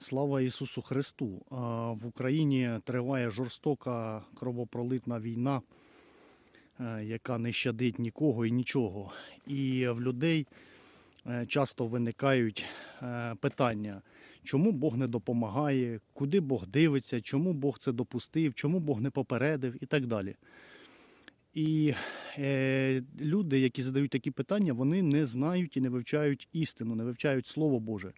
Слава Ісусу Христу! В Україні триває жорстока кровопролитна війна, е, яка не щадить нікого і нічого. І в людей е, часто виникають е, питання, чому Бог не допомагає, куди Бог дивиться, чому Бог це допустив, чому Бог не попередив і так далі. І люди, які задають такі питання, вони не знають і не вивчають істину, не вивчають Слово Боже.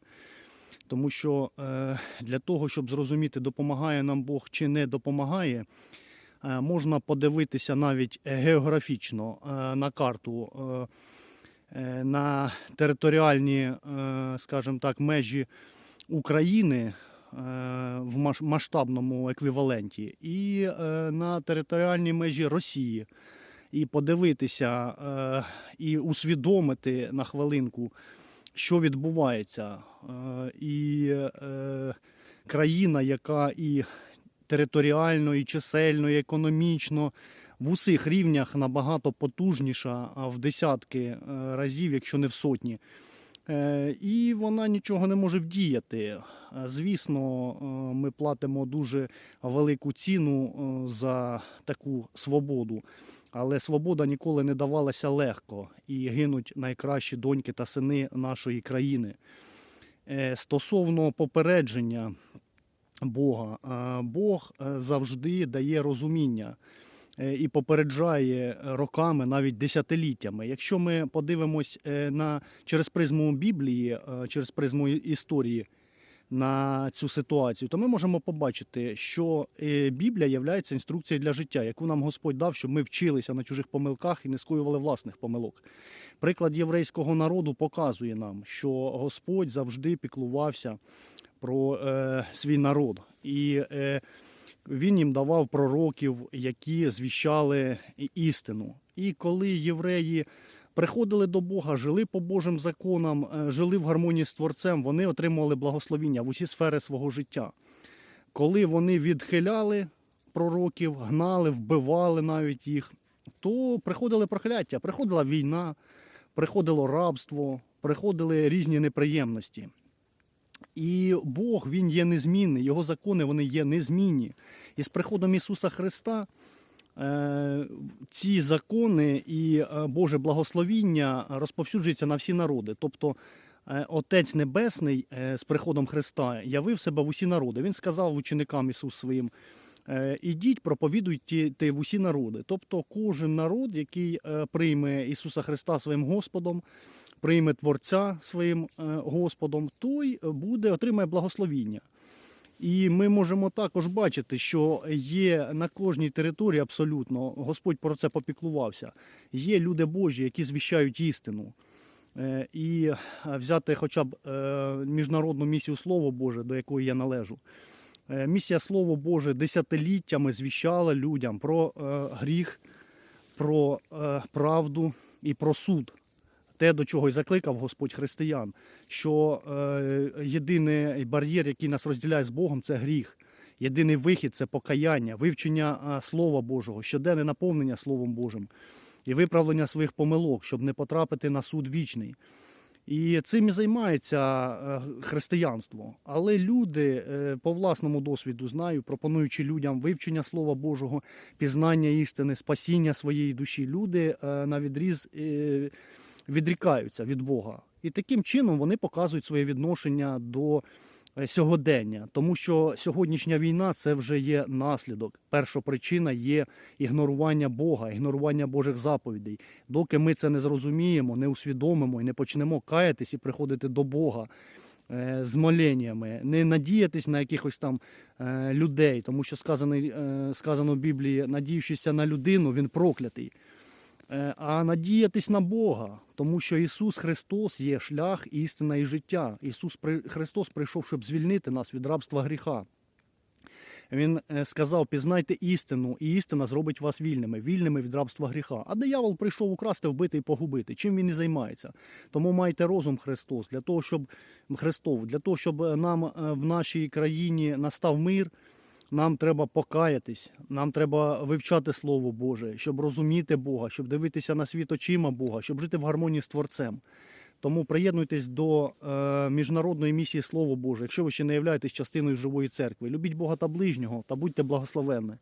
Тому що е, для того, щоб зрозуміти, допомагає нам Бог чи не допомагає, е, можна подивитися навіть географічно е, на карту, на територіальні, скажімо так, межі України в масштабному еквіваленті і на територіальній межі Росії. І подивитися і усвідомити на хвилинку, що відбувається. Е, І е, країна, яка і територіально, і чисельно, і економічно в усіх рівнях набагато потужніша, а в десятки е, разів, якщо не в сотні. Е, І вона нічого не може вдіяти. Е, Звісно, е, ми платимо дуже велику ціну за таку свободу. Але свобода ніколи не давалася легко і гинуть найкращі доньки та сини нашої країни. Стосовно попередження Бога, Бог завжди дає розуміння і попереджає роками, навіть десятиліттями. Якщо ми подивимось е, на через призму Біблії, е, через призму історії на цю ситуацію, то ми можемо побачити, що е, Біблія є інструкцією для життя, яку нам Господь дав, щоб ми вчилися на чужих помилках і не скоювали власних помилок. Приклад єврейського народу показує нам, що Господь завжди піклувався про е, свій народ. І е, він їм давав пророків, які звіщали істину. І коли євреї приходили до Бога, жили по Божим законам, е, жили в гармонії з Творцем, вони отримували благословіння в усі сфери свого життя. Коли вони відхиляли пророків, гнали, вбивали навіть їх, то приходили прокляття, приходила війна, приходило рабство, приходили різні неприємності. І Бог він є незмінний, його закони вони є незмінні. І з приходом Ісуса Христа е, ці закони і е, Боже благословіння розповсюджуються на всі народи. Тобто е, Отець Небесний з приходом Христа явив себе в усі народи. Він сказав ученикам Ісус своїм. Е, Ідіть, проповідуйте в усі народи. Тобто кожен народ, який е, прийме Ісуса Христа своїм Господом, прийме Творця своїм е, Господом, той буде отримає благословіння. І ми можемо також бачити, що є на кожній території абсолютно, Господь про це попіклувався. Є люди Божі, які звіщають істину. І взяти хоча б міжнародну місію Слово Боже, до якої я належу. Е, Місія Слово Боже десятиліттями звіщала людям про е, гріх, про е, правду і про суд. Те, до чого й закликав Господь християн, що єдиний бар'єр, який нас розділяє з Богом, це гріх. Єдиний вихід це покаяння, вивчення Слова Божого, щоденне наповнення Словом Божим і виправлення своїх помилок, щоб не потрапити на суд вічний. І цим і займається е, християнство. Але люди е, по власному досвіду знаю, пропонуючи людям вивчення Слова Божого, пізнання істини, спасіння своєї душі, люди е, на відріз відрікаються від Бога. І таким чином вони показують своє відношення до сьогодення, тому що сьогоднішня війна це вже є наслідок. Перша причина є ігнорування Бога, ігнорування Божих заповідей. Доки ми це не зрозуміємо, не усвідомимо і не почнемо каятись і приходити до Бога. е, З моленнями, не надіятись на якихось там е, людей, тому що сказано, е, сказано в Біблії, надіючися на людину, він проклятий. Е, а надіятись на Бога, тому що Ісус Христос є шлях, істина і життя. Ісус Христос прийшов, щоб звільнити нас від рабства гріха. Він е, сказав: пізнайте істину, і істина зробить вас вільними, вільними від рабства гріха. А диявол прийшов украсти, вбити і погубити. Чим він і займається? Тому майте розум Христос для того, щоб Христов, для того, щоб е, нам в нашій країні настав мир. Нам треба покаятись, нам треба вивчати Слово Боже, щоб розуміти Бога, щоб дивитися на світ очима Бога, щоб жити в гармонії з Творцем. Тому приєднуйтесь до е, міжнародної місії Слово Боже, якщо ви ще не являєтесь частиною живої церкви. Любіть Бога та ближнього та будьте благословенні.